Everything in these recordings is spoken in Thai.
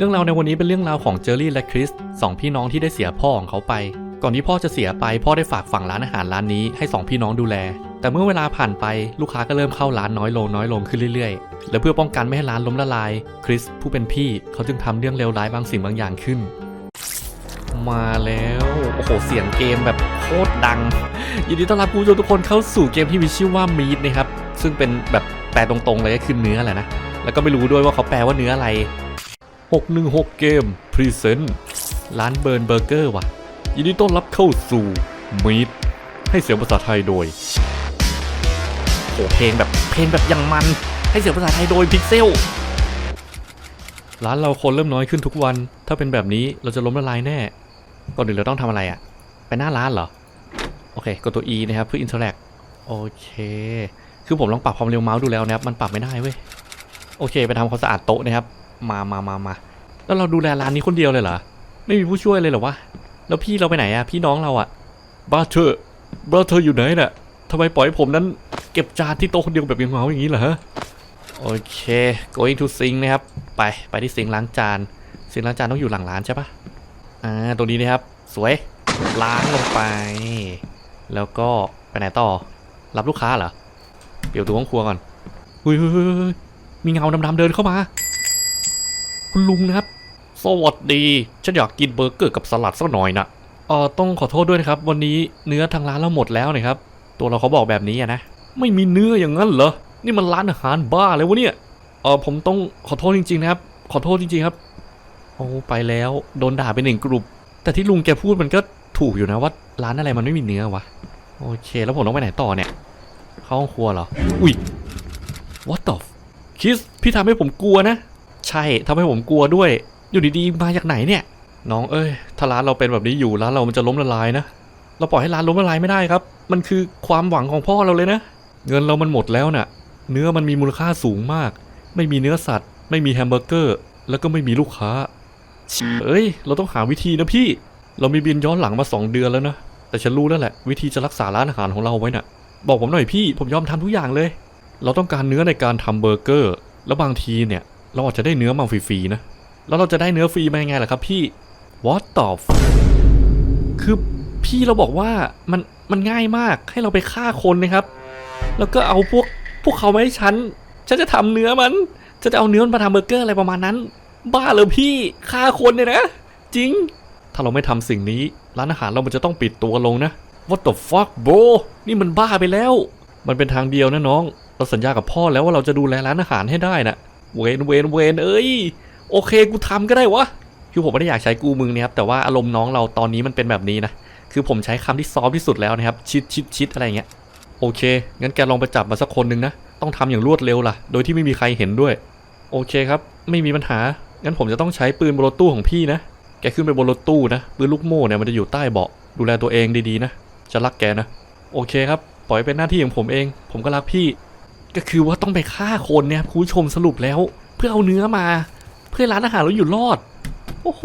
เรื่องราวในวันนี้เป็นเรื่องราวของเจอรี่และคริสสองพี่น้องที่ได้เสียพ่อของเขาไป ก่อนที่พ่อจะเสียไป พ่อได้ฝากฝั่งร้านอาหารร้านนี้ให้สองพี่น้องดูแล แต่เมื่อเวลาผ่านไปลูกค้าก็เริ่มเข้าร้านน้อยลงน้อยลงขึ้นเรื่อยๆ และเพื่อป้องกันไม่ให้ร้านล้มละลาย คริสผู้เป็นพี่เขาจึงทำเรื่องเลวร้ายบางสิ่งบางอย่างขึ้น มาแล้วโอ้โหเสียงเกมแบบโคตรดังยินดีต้อนรับผู้ชมทุกคนเข้าสู่เกมที่มีชื่อว่ามีดนะครับซึ่งเป็นแบบแปลตรงๆเลยก็คือเนื้อแหละนะแล้วก็ไม่รู้ด้วยว่าเขาแปลว่าเนื้ออะไร 616 เกม พรีเซนต์ ร้านเบิร์นเบอร์เกอร์ว่ะ ยินดีต้อนรับเข้าสู่มีดให้เสียงภาษาไทยโดยโอ้เพลงแบบเพลงแบบยังมัน ให้เสียงภาษาไทยโดยพิกเซล ร้านเราคนเริ่มน้อยขึ้นทุกวัน ถ้าเป็นแบบนี้เราจะล้มละลายแน่ ก่อนอื่นเราต้องทำอะไรอะไปหน้าร้านเหรอ โอเค กดตัว E นะครับเพื่อ interact โอเค คือผมลองปรับความเร็วเมาส์ดูแล้วนะครับ มันปรับไม่ได้เว้ย โอเค ไปทำความสะอาดโต๊ะนะครับ มามามามาแล้วเราดูแลร้านนี้คนเดียวเลยเหรอ ไม่มีผู้ช่วยเลยเหรอวะ แล้วพี่เราไปไหนอะพี่น้องเราอะบ้าเธอบ้าเธออยู่ไหนน่ะทำไมปล่อยให้ผมนั้นเก็บจานที่โต๊ะคนเดียวแบบยังเมาอย่างนี้เหรอฮะโอเค going to sink นะครับ ไป ไปที่ซิงค์ล้างจานซิงค์ล้างจานต้องอยู่หลังร้านใช่ปะอ่า ตรงนี้นะครับ สวย ล้างลงไป แล้วก็ไปไหนต่อ รับลูกค้าเหรอเดี๋ยวตัวห้องครัวก่อนเฮ้ยเฮ้ยเฮ้ยเฮ้ยมีเงาดำๆเดินเข้ามา คุณลุงนะครับ สวัสดี ฉันอยากกินเบอร์เกอร์กับสลัดสักหน่อยนะเออต้องขอโทษด้วยนะครับ วันนี้เนื้อทางร้านเราหมดแล้วนะครับ ตัวเราเขาบอกแบบนี้นะ ไม่มีเนื้ออย่างนั้นเหรอ นี่มันร้านอาหารบ้าเลยวะเนี่ย เออผมต้องขอโทษจริง ๆ นะครับ ขอโทษจริง ๆ ครับ โอ้ไปแล้ว โดนด่าไปหนึ่งกลุ่ม แต่ที่ลุงแกพูดมันก็ถูกอยู่นะว่าร้านอะไรมันไม่มีเนื้อวะ โอเค แล้วผมต้องไปไหนต่อเนี่ย เข้าห้องครัวเหรอ อุ้ย what the คิส พี่ทำให้ผมกลัวนะ ใช่ทำให้ผมกลัวด้วย อยู่ดีๆมาจากไหนเนี่ย น้องเอ้ยถ้าร้านเราเป็นแบบนี้อยู่ร้านเรามันจะล้มละลายนะเราปล่อยให้ร้านล้มละลายไม่ได้ครับ มันคือความหวังของพ่อเราเลยนะ เงินเรามันหมดแล้วน่ะ เนื้อมันมีมูลค่าสูงมาก ไม่มีเนื้อสัตว์ ไม่มีแฮมเบอร์เกอร์ แล้วก็ไม่มีลูกค้าเอ้ย เราต้องหาวิธีนะพี่ เรามีบินย้อนหลังมาสองเดือนแล้วนะ แต่ฉันรู้แล้วแหละ วิธีจะรักษาร้านอาหารของเราไว้น่ะ บอกผมหน่อยพี่ ผมยอมทำทุกอย่างเลย เราต้องการเนื้อในการทำเบอร์เกอร์ แล้วบางทีเนี่ย เราอาจจะได้เนื้อมาฟรีๆนะ แล้วเราจะได้เนื้อฟรีมายังไงล่ะครับพี่ What the f คือพี่เราบอกว่ามันมันง่ายมากให้เราไปฆ่าคนนะครับ แล้วก็เอาพวกพวกเขามาให้ฉัน ฉันจะทำเนื้อมันฉันจะเอาเนื้อมันมาทำเบอร์เกอร์อะไรประมาณนั้น บ้าเลยพี่ฆ่าคนเนี่ยนะ จริง ถ้าเราไม่ทำสิ่งนี้ ร้านอาหารเรามันจะต้องปิดตัวลงนะ What the fuck bro นี่มันบ้าไปแล้ว มันเป็นทางเดียวนะน้อง เราสัญญากับพ่อแล้วว่าเราจะดูแลร้านอาหารให้ได้นะ เวนเวนเวนเอ้ย โอเคกูทำก็ได้วะคือผมไม่ได้อยากใช้กูมึงนะครับแต่ว่าอารมณ์น้องเราตอนนี้มันเป็นแบบนี้นะคือผมใช้คำที่ซอฟที่สุดแล้วนะครับ ชิดชิดชิดอะไรเงี้ยโอเคงั้นแกลองไปจับมาสักคนหนึ่งนะต้องทำอย่างรวดเร็วล่ะ โดยที่ไม่มีใครเห็นด้วย โอเคครับ ไม่มีปัญหางั้นผมจะต้องใช้ปืนบนรถตู้ของพี่นะแกขึ้นไปบนรถตู้นะปืนลูกโม่เนี่ยมันจะอยู่ใต้เบาะดูแลตัวเองดีๆนะจะรักแกนะ โอเคครับ ปล่อยเป็นหน้าที่ของผมเอง ผมก็รักพี่ ก็คือว่าต้องไปฆ่าคนเนี่ยคุณผู้ชมสรุปแล้ว เพื่อเอาเนื้อมา เพื่อร้านอาหารเราอยู่รอดโอ้โห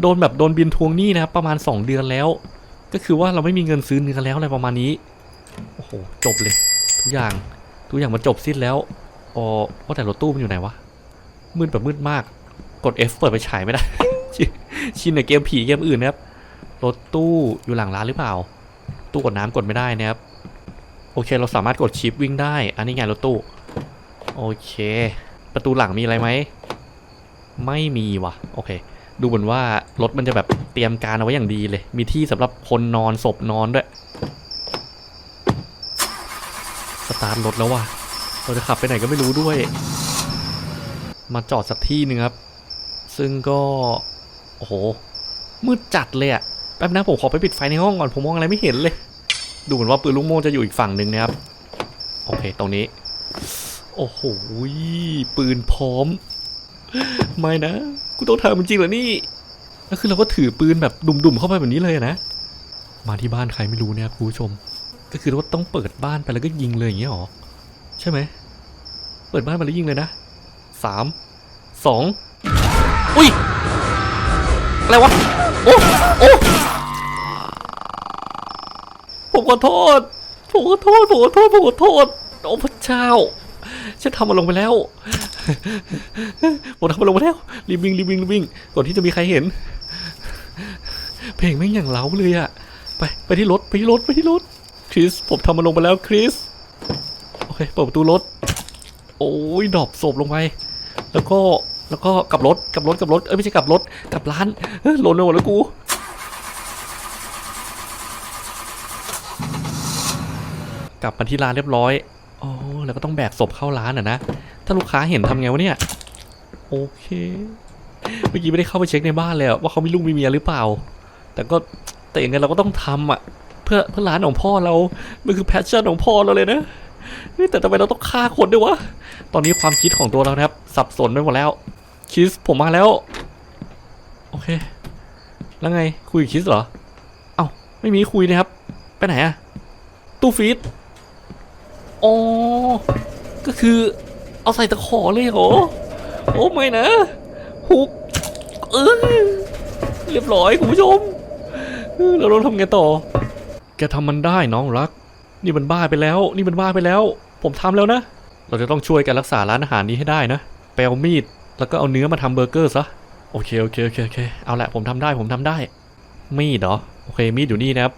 โดนแบบโดนบินทวงหนี้นะครับประมาณ 2 เดือนแล้ว ก็คือว่าเราไม่มีเงินซื้อเนื้อแล้วอะไรประมาณนี้โอ้โหจบเลย ทุกอย่างทุกอย่างมันจบสิ้นแล้วอ๋อว่าแต่รถตู้มันอยู่ไหนวะมืดแบบมืดมาก กด F เปิดไปฉายไม่ได้ ชินในเกมผีเกมอื่นนะครับรถตู้อยู่หลังร้านหรือเปล่า ตู้กดน้ำกดไม่ได้นะครับ โอเค เราสามารถกดชิปวิ่งได้ อันนี้ไงรถตู้ โอเค ประตูหลังมีอะไรไหม ไม่มีว่ะ โอเค ดูเหมือนว่ารถมันจะแบบเตรียมการเอาไว้อย่างดีเลย มีที่สำหรับคนนอนศพนอนด้วย สตาร์ทรถแล้วว่ะ เราจะขับไปไหนก็ไม่รู้ด้วย มาจอดสักที่หนึ่งครับ ซึ่งก็ โอ้โห มืดจัดเลยอะแป๊บนะผมขอไปปิดไฟในห้องก่อน ผมมองอะไรไม่เห็นเลย ดูเหมือนว่าปืนลูกโม่จะอยู่อีกฝั่งหนึ่งนะครับ โอเค ตรงนี้ โอ้โห ปืนพร้อม ไม่นะ กูต้องทำจริงเหรอนี่แล้วคือเราก็ถือปืนแบบดุ่มๆเข้าไปแบบนี้เลยนะ มาที่บ้านใครไม่รู้เนี่ยครับคุณผู้ชม ก็คือว่าต้องเปิดบ้านไปแล้วก็ยิงเลยอย่างเงี้ยหรอ ใช่ไหม เปิดบ้านไปแล้วยิงเลยนะสาม สอง อุ้ย อะไรวะ โอ้ โอ้ ขอโทษผมขอโทษผมขอโทษผมขอโทษโอ้พระเจ้าฉันทำมันลงไปแล้วผมทำมันลงมาแล้วรีบวิ่งรีบวิ่งรีบวิ่งก่อนที่จะมีใครเห็น เพลงแม่งอย่างเล้าเลยอะไปไปที่รถไปที่รถไปที่รถคริสผมทำมันลงไปแล้วคริสโอเคเปิดประตูรถ โอ้ยดอบศพลงไป แล้วก็แล้วก็กลับรถกลับรถกลับรถเอ้ยไม่ใช่กลับรถกลับร้านหล่นไปหมดแล้วกู กลับมาที่ร้านเรียบร้อยอ๋อแล้วก็ต้องแบกศพเข้าร้านอะนะ ถ้าลูกค้าเห็นทำไงวะเนี่ย โอเค เมื่อกี้ไม่ได้เข้าไปเช็คในบ้านเลยว่าเขามีลูกมีเมียหรือเปล่า แต่ก็แต่ยังไงเราก็ต้องทำอะ เพื่อเพื่อร้านของพ่อเรา มันคือแพชชั่นของพ่อเราเลยนะนี่แต่ทำไมเราต้องฆ่าคนด้วยวะ ตอนนี้ความคิดของตัวเรานะครับ สับสนไปหมดแล้ว คิสผมมาแล้ว โอเค แล้วไงคุยกับคิสเหรอ เอ้าไม่มีคุยนะครับ ไปไหนอะตู้ฟีด อ๋อ ก็คือเอาใส่ตะขอเลยเหรอ โอ้ไม่นะฮุกเออเรียบร้อยคุณผู้ชมเออเราต้องทำไงต่อ แกทำมันได้น้องรัก นี่มันบ้าไปแล้ว นี่มันบ้าไปแล้ว ผมทำแล้วนะ เราจะต้องช่วยกันรักษาร้านอาหารนี้ให้ได้นะไปเอามีด แล้วก็เอาเนื้อมาทำเบอร์เกอร์ซะ โอเคโอเคโอเคโอเค เอาละผมทำได้ผมทำได้ มีดเหรอ โอเคมีดอยู่นี่นะครับ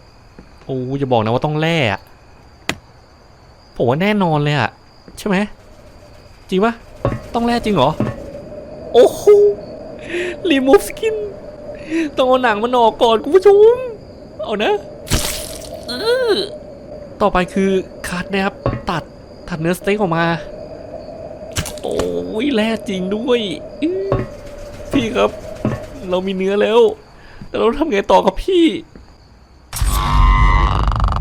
โอ้อย่าบอกนะว่าต้องแล่ ผมว่าแน่นอนเลยอะใช่ไหมจริงปะต้องแล่จริงเหรอ โอ้โหรีมูฟสกินต้องเอาหนังมันออกก่อนคุณผู้ชม เอานะต่อไปคือคัดนะครับ ตัดตัดเนื้อสเต็กออกมา โอ้ยแล่จริงด้วยพี่ครับ เรามีเนื้อแล้ว แต่เราทำไงต่อกับพี่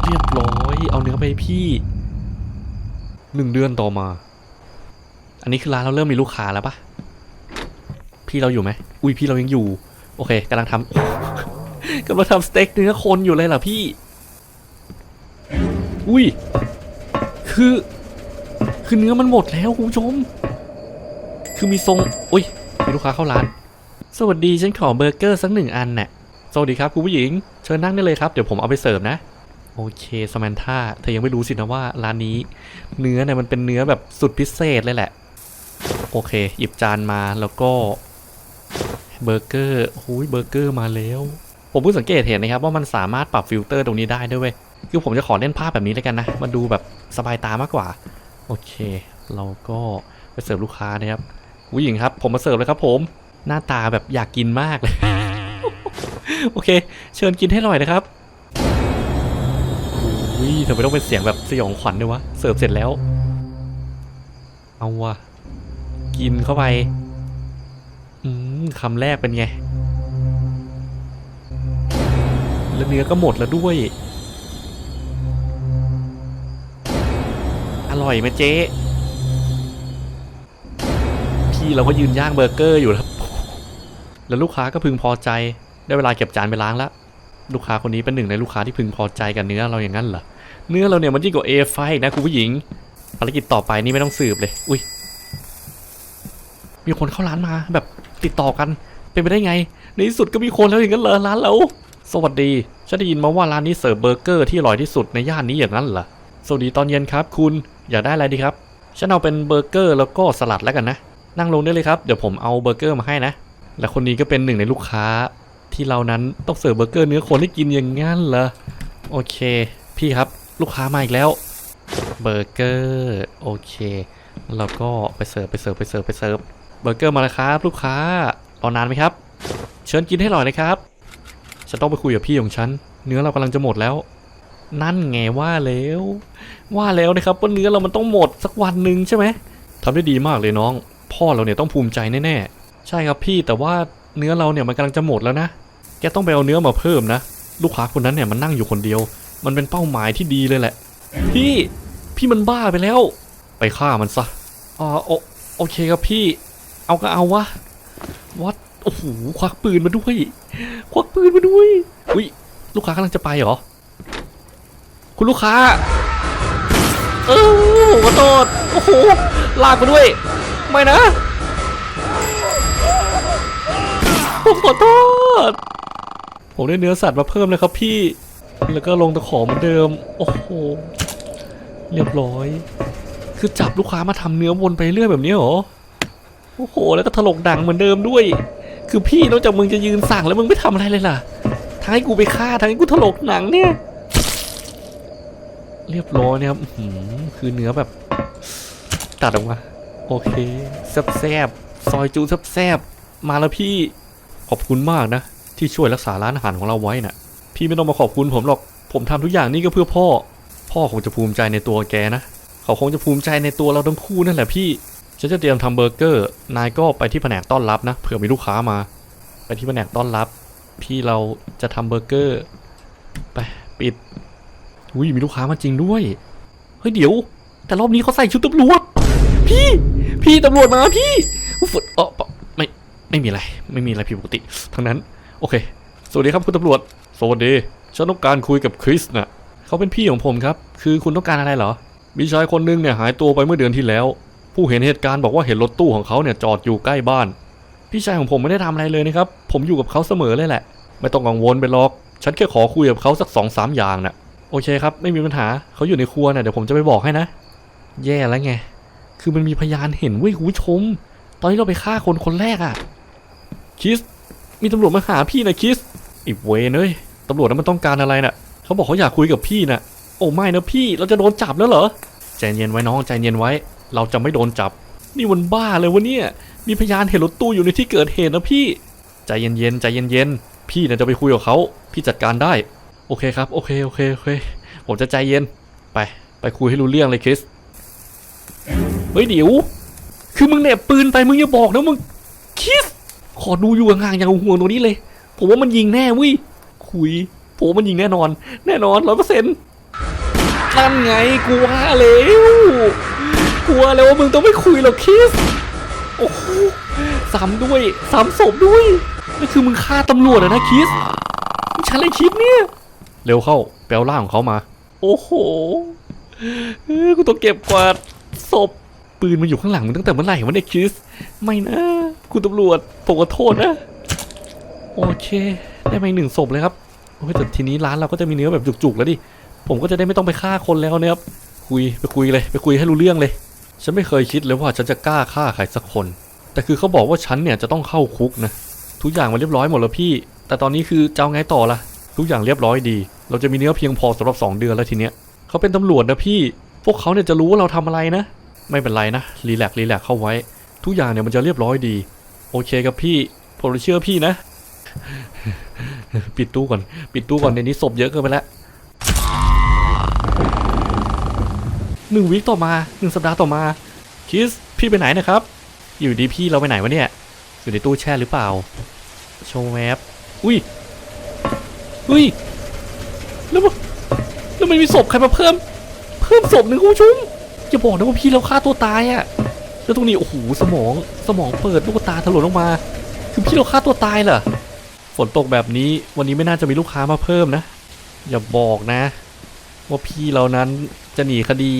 เรียบร้อย เอาเนื้อไปพี่ หนึ่งเดือนต่อมา อันนี้คือร้านเราเริ่มมีลูกค้าแล้วปะพี่เราอยู่ไหม อุ้ยพี่เรายังอยู่ โอเคกำลังทำกำลังทำสเต็กเนื้อคนอยู่เลยเหรอพี่ อุ้ย คือ คือเนื้อมันหมดแล้วคุณผู้ชม คือมีทรง อุ้ย มีลูกค้าเข้าร้าน สวัสดีฉันขอเบอร์เกอร์สักหนึ่งอันน่ะสวัสดีครับคุณผู้หญิง เชิญนั่งได้เลยครับ เดี๋ยวผมเอาไปเสิร์ฟนะ โอเคสม a นท่าเธอยังไม่รู้สินะว่าร้านนี้ เนื้อเนี่ยมันเป็นเนื้อแบบสุดพิเศษเลยแหละ โอเค หยิบจานมาแล้วก็เบอร์เกอร์หูยเบอร์เกอร์มาแล้ว ผมเพิ่งสังเกตเห็นนะครับว่ามันสามารถปรับฟิลเตอร์ตรงนี้ได้ด้วยเว้ยคือผมจะขอเล่นภาพแบบนี้แล้วกันนะ มันดูแบบสบายตามากกว่า โอเค เราก็ไปเสิร์ฟลูกค้านะครับผู้หญิงครับ ผมมาเสิร์ฟเลยครับผม หน้าตาแบบอยากกินมากเลย โอเค เชิญกินให้หน่อยนะครับ อุ้ยทำไมต้องเป็นเสียงแบบสยองขวัญด้วยวะ เสิร์ฟเสร็จแล้ว เอาวะกินเข้าไป อืมคำแรกเป็นไง แล้วเนื้อก็หมดแล้วด้วย อร่อยไหมเจ๊ พี่เราก็ยืนย่างเบอร์เกอร์อยู่แล้ว แล้วลูกค้าก็พึงพอใจ ได้เวลาเก็บจานไปล้างแล้ว ลูกค้าคนนี้เป็นหนึ่งในลูกค้าที่พึงพอใจกับเนื้อเราอย่างนั้นเหรอ เนื้อเราเนี่ยมันยิ่งกว่าเอไฟนะคุณผู้หญิง ภารกิจต่อไปนี่ไม่ต้องสืบเลย อุ้ย มีคนเข้าร้านมาแบบติดต่อกัน เป็นไปได้ไง ในที่สุดก็มีคนแล้วอย่างนั้นเหรอร้านเรา สวัสดี ฉันได้ยินมาว่าร้านนี้เสิร์ฟเบอร์เกอร์ที่อร่อยที่สุดในย่านนี้อย่างนั้นเหรอ สวัสดีตอนเย็นครับ คุณ อยากได้อะไรดีครับ ฉันเอาเป็นเบอร์เกอร์แล้วก็สลัดแล้วกันนะ นั่งลงได้เลยครับ เดี๋ยวผมเอาเบอร์เกอร์มาให้นะ และคนนี้ก็เป็นหนึ่งในลูกค้า ที่เรานั้นต้องเสิร์ฟเบอร์เกอร์เนื้อคนให้กินอย่างงั้นเหรอโอเค พี่ครับลูกค้ามาอีกแล้วเบอร์เกอร์โอเคแล้วก็ไปเสิร์ฟไปเสิร์ฟไปเสิร์ฟไปเสิร์ฟเบอร์เกอร์มาแล้วครับ ลูกค้ารอนานไหมครับ เชิญกินให้หน่อยนะครับฉันต้องไปคุยกับพี่ของฉัน เนื้อเรากำลังจะหมดแล้ว นั่นไงว่าแล้ว ว่าแล้วนะครับว่าเนื้อเรามันต้องหมดสักวันหนึ่งใช่ไหมทำได้ดีมากเลยน้อง พ่อเราเนี่ยต้องภูมิใจแน่ๆใช่ครับพี่แต่ว่าเนื้อเราเนี่ยมันกำลังจะหมดแล้วนะ แกต้องไปเอาเนื้อมาเพิ่มนะ ลูกค้าคนนั้นเนี่ยมันนั่งอยู่คนเดียว มันเป็นเป้าหมายที่ดีเลยแหละ พี่ พี่มันบ้าไปแล้ว ไปฆ่ามันซะอ๋อโอโอเคครับพี่ เอาก็เอาวะวัดโอ้โหควักปืนมาด้วย ควักปืนมาด้วย อุ้ยลูกค้ากำลังจะไปเหรอ คุณลูกค้า เออขอโทษโอ้โห ลากมาด้วย ไม่นะ ผมขอโทษ ผมได้เนื้อสัตว์มาเพิ่มเลยครับพี่ แล้วก็ลงตะขอเหมือนเดิม โอ้โห เรียบร้อย คือจับลูกค้ามาทำเนื้อวนไปเรื่อยแบบนี้เหรอ โอ้โห แล้วก็ถลกดังเหมือนเดิมด้วย คือพี่นอกจากมึงจะยืนสั่งแล้วมึงไม่ทำอะไรเลยล่ะ ทั้งให้กูไปฆ่า ทั้งให้กูถลกหนังเนี่ย เรียบร้อยเนี่ยครับอื้อหือคือเนื้อแบบ ตัดออกมา โอเคแซบๆซบซอยจูแซบๆมาแล้วพี่ ขอบคุณมากนะ ที่ช่วยรักษาร้านอาหารของเราไว้น่ะ พี่ไม่ต้องมาขอบคุณผมหรอก ผมทำทุกอย่างนี่ก็เพื่อพ่อ พ่อคงจะภูมิใจในตัวแกนะ เขาคงจะภูมิใจในตัวเราทั้งคู่นั่นแหละพี่ ฉันจะเตรียมทำเบอร์เกอร์ นายก็ไปที่แผนกต้อนรับนะ เผื่อมีลูกค้ามา ไปที่แผนกต้อนรับ พี่เราจะทำเบอร์เกอร์ ไปปิด อุ้ยมีลูกค้ามาจริงด้วย เฮ้ยเดี๋ยว แต่รอบนี้เขาใส่ชุดตำรวจ พี่ พี่ตำรวจมาพี่อุ๊ยฝนเอไม่ ไม่มีอะไร ไม่มีอะไรผิดปกติ ทั้งนั้น โอเค สวัสดีครับคุณตำรวจ สวัสดี ฉันต้องการคุยกับคริสนะเขาเป็นพี่ของผมครับ คือคุณต้องการอะไรเหรอ มีชายคนหนึงเนี่ยหายตัวไปเมื่อเดือนที่แล้ว ผู้เห็นเหตุการณ์บอกว่าเห็นรถตู้ของเขาเนี่ยจอดอยู่ใกล้บ้าน พี่ชายของผมไม่ได้ทำอะไรเลยนะครับ ผมอยู่กับเขาเสมอเลยแหละ ไม่ต้องกังวลไปหรอก ฉันแค่ขอคุยกับเขาสักสองสามอย่างน่ะ โอเคครับ ไม่มีปัญหา เขาอยู่ในครัวน่ะเดี๋ยวผมจะไปบอกให้นะ แย่แล้วไง คือมันมีพยานเห็นเว้ยคุณผู้ชม ตอนที่เราไปฆ่าคนคนแรกอะคิส มีตำรวจมาหาพี่นะคิสอีกเวนเอ้ยตำรวจนั้นมันต้องการอะไรน่ะเขาบอกเขาอยากคุยกับพี่น่ะ โอ้ไม่นะพี่เราจะโดนจับแล้วเหรอใจเย็นไว้น้องใจเย็นไว้ เราจะไม่โดนจับ นี่มันบ้าเลยวะเนี่ยมีพยานเห็นรถตู้อยู่ในที่เกิดเหตุนะพี่ ใจเย็นๆใจเย็นๆพี่เนี่ยจะไปคุยกับเขาพี่จัดการได้ โอเคครับโอเคโอเคโอเคผมจะใจเย็นไปไปคุยให้รู้เรื่องเลยคริสเฮ้ยเดี๋ยว คือมึงเหน็บปืนไปมึงอย่าบอกนะมึง ขอดูอยู่ห่างๆอย่างห่วงๆตรงนี้เลย ผมว่ามันยิงแน่เวิคุย ผมว่ามันยิงแน่นอน แน่นอนร้อยเปอร์เซ็นต์นั่นไงกูว่าแล้วกลัวแล้วว่ามึงต้องไม่คุยหรอกคิสโอ้โหซ้ำด้วยซ้ำศพด้วยนี่คือมึงฆ่าตำรวจอะนะคิสมึงใช้อะไรคิดเนี่ยเร็วเข้าแปลร่างของเขามา โอ้โหเออกูต้องเก็บกวาดศพปืนมันอยู่ข้างหลังมึงตั้งแต่เมื่อไหร่วะเนี่ยคิส ไม่นะ คุณตำรวจผมขอโทษนะ โอเค ได้มาหนึ่งศพเลยครับโอ้ยแต่ทีนี้ร้านเราก็จะมีเนื้อแบบจุกๆแล้วดิ ผมก็จะได้ไม่ต้องไปฆ่าคนแล้วเนี่ยครับ คุยไปคุยเลย ไปคุยให้รู้เรื่องเลย ฉันไม่เคยคิดเลยว่าฉันจะกล้าฆ่าใครสักคน แต่คือเขาบอกว่าฉันเนี่ยจะต้องเข้าคุกนะ ทุกอย่างมันเรียบร้อยหมดแล้วพี่ แต่ตอนนี้คือจะเอาไงต่อล่ะ ทุกอย่างเรียบร้อยดี เราจะมีเนื้อเพียงพอสำหรับ 2 เดือนแล้วทีเนี้ยเขาเป็นตำรวจนะพี่ พวกเขาเนี่ยจะรู้ว่าเราทำอะไรนะ ไม่เป็นไรนะ รีแลกซ์รีแลกซ์เข้าไว้ ทุกอย่างเนี่ยมันจะเรียบร้อยดี โอเคครับพี่ผมเชื่อพี่นะ ปิดตู้ก่อน ปิดตู้ก่อนในนี้ศพเยอะเกินไปแล้วหนึ่งวิคต่อมาหนึ่งสัปดาห์ต่อมา คิส พี่ไปไหนนะครับ อยู่ดีพี่เราไปไหนวะเนี่ย อยู่ในตู้แช่หรือเปล่า โชว์แมปอุ้ย อุ้ย แล้วมันแล้วมันมีศพใครมาเพิ่ม เพิ่มศพหนึ่งคุณผู้ชมอย่าบอกนะว่าพี่เราฆ่าตัวตายอะ แล้วตรงนี้โอ้โหสมองสมองเปิดลูกตาถลนออกมา คือพี่เราฆ่าตัวตายเหรอฝนตกแบบนี้วันนี้ไม่น่าจะมีลูกค้ามาเพิ่มนะ อย่าบอกนะ ว่าพี่เรานั้นจะหนีคดี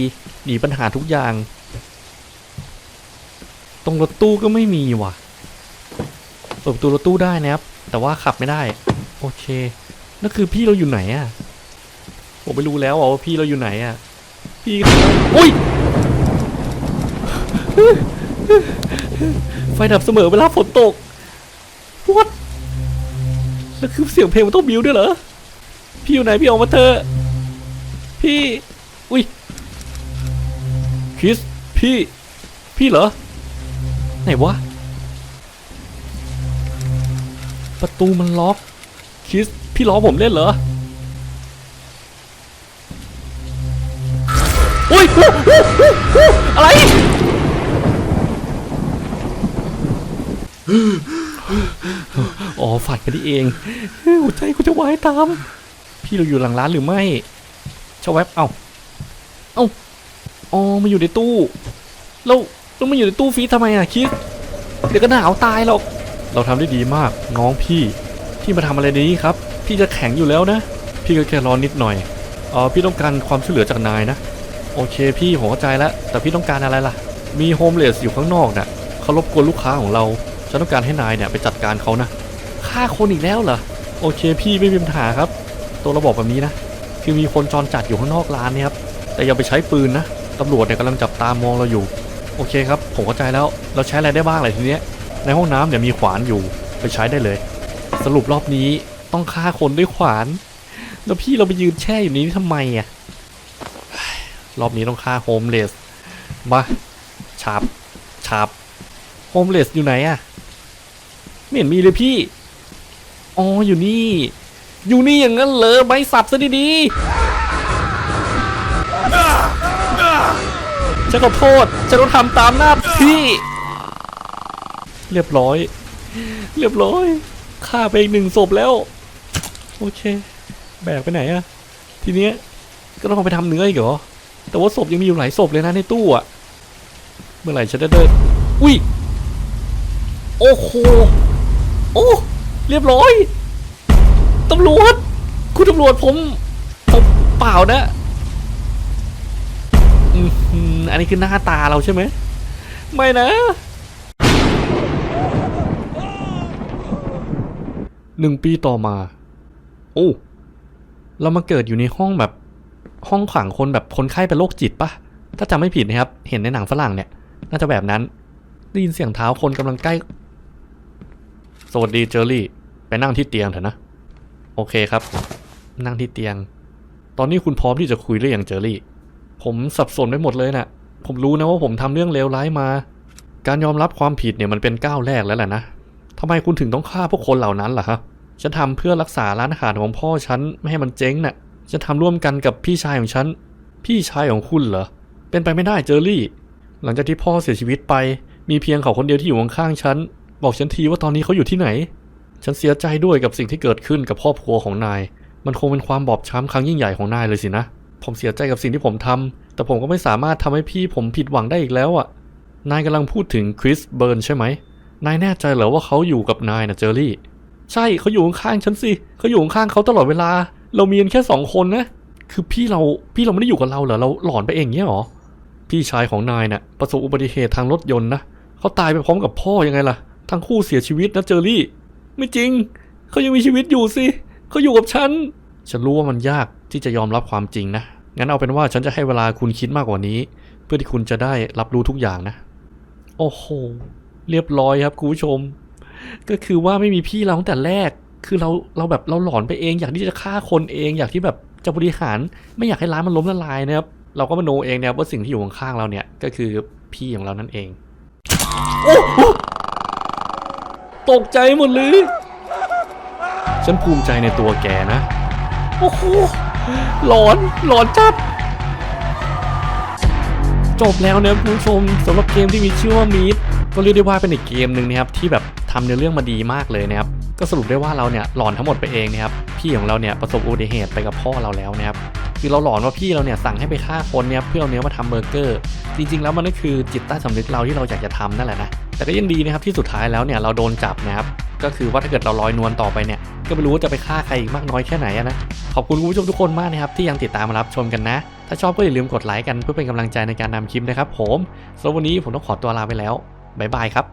หนีปัญหาทุกอย่าง ตรงรถตู้ก็ไม่มีว่ะเปิดประตูรถตู้ได้นะครับ แต่ว่าขับไม่ได้ โอเคนั่นคือพี่เราอยู่ไหนอะผมไม่รู้แล้วว่าพี่เราอยู่ไหนอะพี่โอ้ย ไฟดับเสมอเวลาฝนตก what แล้วคือเสียงเพลงมันต้องบิวด้วยเหรอ พี่อยู่ไหนพี่ออกมาเถอะ พี่ อุ้ย คริส พี่ พี่เหรอ ไหนวะ ประตูมันล็อก คริส พี่ล้อผมเล่นเหรอ อุ้ยอู้อู้อู้อู้อะไร อ๋อฝันกันนี่เองหัวใจกูจะวายตาม พี่เราอยู่หลังร้านหรือไม่ชาแวบเอ้าเอ้าอ๋อมาอยู่ในตู้แล้วแล้วมาอยู่ในตู้ฟรีซทำไมอะคิดเดี๋ยวก็หนาวตายหรอกเราทำได้ดีมากน้องพี่พี่มาทำอะไรนี้ครับ พี่จะแข็งอยู่แล้วนะ พี่ก็แค่ร้อนนิดหน่อยอ๋อพี่ต้องการความช่วยเหลือจากนายนะ โอเคพี่ผมเข้าใจแล้วแต่พี่ต้องการอะไรล่ะ มีโฮมเลสอยู่ข้างนอกน่ะเขารบกวนลูกค้าของเรา ฉันต้องการให้นายเนี่ยไปจัดการเขานะฆ่าคนอีกแล้วเหรอโอเคพี่ไม่มีปัญหาครับ ตัวราบอกแบบนี้นะคือมีคนจรจัดอยู่ข้างนอกร้านเนี่ยครับแต่อย่าไปใช้ปืนนะตำรวจเนี่ยกำลังจับตามองเราอยู่ โอเคครับ ผมเข้าใจแล้วเราใช้อะไรได้บ้างเลยทีเนี้ยในห้องน้ำเนี่ยมีขวานอยู่ไปใช้ได้เลย สรุปรอบนี้ต้องฆ่าคนด้วยขวาน แล้วพี่เราไปยืนแช่อยู่นี้ทำไมอะรอบนี้ต้องฆ่าโฮมเลสมาฉาบฉาบโฮมเลสอยู่ไหนอะ ไม่เห็นมีเลยพี่ อ๋ออยู่นี่ อยู่นี่อย่างนั้นเลยใบสับซะดีๆฉันขอโทษฉันต้องทำตามหน้าที่ เรียบร้อย เรียบร้อยฆ่าไปอีกหนึ่งศพแล้ว โอเค แบกไปไหนอะทีเนี้ยก็ต้องไปทำเนื้ออีกเหรอ แต่ว่าศพยังมีอยู่หลายศพเลยนะในตู้อะเมื่อไหร่ฉันจะเดินอุ้ย โอ้โห โอ้ เรียบร้อย ตำรวจ คุณตำรวจผมผมเปล่านะอืมอันนี้คือหน้าตาเราใช่ไหม ไม่นะหนึ่งปีต่อมา โอ้ เรามาเกิดอยู่ในห้องแบบ ห้องขังคนแบบคนไข้เป็นโรคจิตปะ ถ้าจำไม่ผิดนะครับ เห็นในหนังฝรั่งเนี่ย น่าจะแบบนั้น ได้ยินเสียงเท้าคนกำลังใกล้ สวัสดีเจอรี่ ไปนั่งที่เตียงเถอะนะ โอเคครับ นั่งที่เตียง ตอนนี้คุณพร้อมที่จะคุยหรือยังเจอรี่ ผมสับสนไปหมดเลยน่ะ ผมรู้นะว่าผมทำเรื่องเลวร้ายมา การยอมรับความผิดเนี่ยมันเป็นก้าวแรกแล้วแหละนะทำไมคุณถึงต้องฆ่าพวกคนเหล่านั้นล่ะฮะฉันทำเพื่อรักษาร้านอาหารของพ่อฉันไม่ให้มันเจ๊งน่ะฉันทำร่วมกันกับพี่ชายของฉัน พี่ชายของคุณเหรอ เป็นไปไม่ได้เจอรี่ หลังจากที่พ่อเสียชีวิตไป มีเพียงเขาคนเดียวที่อยู่ข้างๆฉัน บอกฉันทีว่าตอนนี้เขาอยู่ที่ไหน ฉันเสียใจด้วยกับสิ่งที่เกิดขึ้นกับครอบครัวของนาย มันคงเป็นความบอบช้ำครั้งยิ่งใหญ่ของนายเลยสินะ ผมเสียใจกับสิ่งที่ผมทำแต่ผมก็ไม่สามารถทำให้พี่ผมผิดหวังได้อีกแล้วอะ นายกำลังพูดถึงคริสเบิร์นใช่ไหม นายแน่ใจเหรอว่าเขาอยู่กับนายนะเจอรี่ ใช่เขาอยู่ข้างฉันสิ เขาอยู่ข้างเขาตลอดเวลา เรามีกันแค่สองคนนะ คือพี่เรา พี่เราไม่ได้อยู่กับเราเหรอ เราหลอนไปเองเงี้ยหรอ พี่ชายของนายน่ะประสบอุบัติเหตุทางรถยนต์นะ เขาตายไปพร้อมกับพ่อยังไงล่ะ ทั้งคู่เสียชีวิตนะเจอรี่ ไม่จริง เขายังมีชีวิตอยู่สิ เขาอยู่กับฉัน ฉันรู้ว่ามันยากที่จะยอมรับความจริงนะ งั้นเอาเป็นว่าฉันจะให้เวลาคุณคิดมากกว่านี้ เพื่อที่คุณจะได้รับรู้ทุกอย่างนะ โอ้โห เรียบร้อยครับคุณผู้ชม ก็คือว่าไม่มีพี่เราตั้งแต่แรก คือเราเราแบบเราหลอนไปเอง อยากที่จะฆ่าคนเอง อยากที่แบบจะบริหาร ไม่อยากให้ร้านมันล้มละลายนะครับ เราก็มโนเองนะครับว่าสิ่งที่อยู่ข้างๆเราเนี่ยก็คือพี่ของเรานั่นเอง โอ้โห ตกใจหมดเลย ฉันภูมิใจในตัวแกนะ โอ้โห หลอน หลอนจัด จบแล้วนะครับคุณผู้ชมสำหรับเกมที่มีชื่อว่ามีดก็เรียกได้ว่าเป็นอีกเกมหนึ่งนะครับที่แบบทำเนื้อเรื่องมาดีมากเลยนะครับก็สรุปได้ว่าเราเนี่ยหลอนทั้งหมดไปเองนะครับพี่ของเราเนี่ยประสบอุบัติเหตุไปกับพ่อเราแล้วนะครับคือเราหลอนว่าพี่เราเนี่ยสั่งให้ไปฆ่าคนเนี่ยเพื่อเอาเนื้อมาทำเบอร์เกอร์ จริงๆแล้วมันก็คือจิตใต้สำนึกเราที่เราอยากจะทำนั่นแหละนะ แต่ก็ยังดีนะครับที่สุดท้ายแล้วเนี่ยเราโดนจับนะครับก็คือว่าถ้าเกิดเราลอยนวลต่อไปเนี่ยก็ไม่รู้ว่าจะไปฆ่าใครอีกมากน้อยแค่ไหนนะขอบคุณคุณผู้ชมทุกคนมากนะครับที่ยังติดตามมารับชมกันนะ ถ้าชอบก็อย่าลืมกดไลค์กันเพื่อเป็นกำลังใจในการนำคลิปนะครับผมสำหรับวันนี้ผมต้องขอตัวลาไปแล้วบ๊ายบายครับ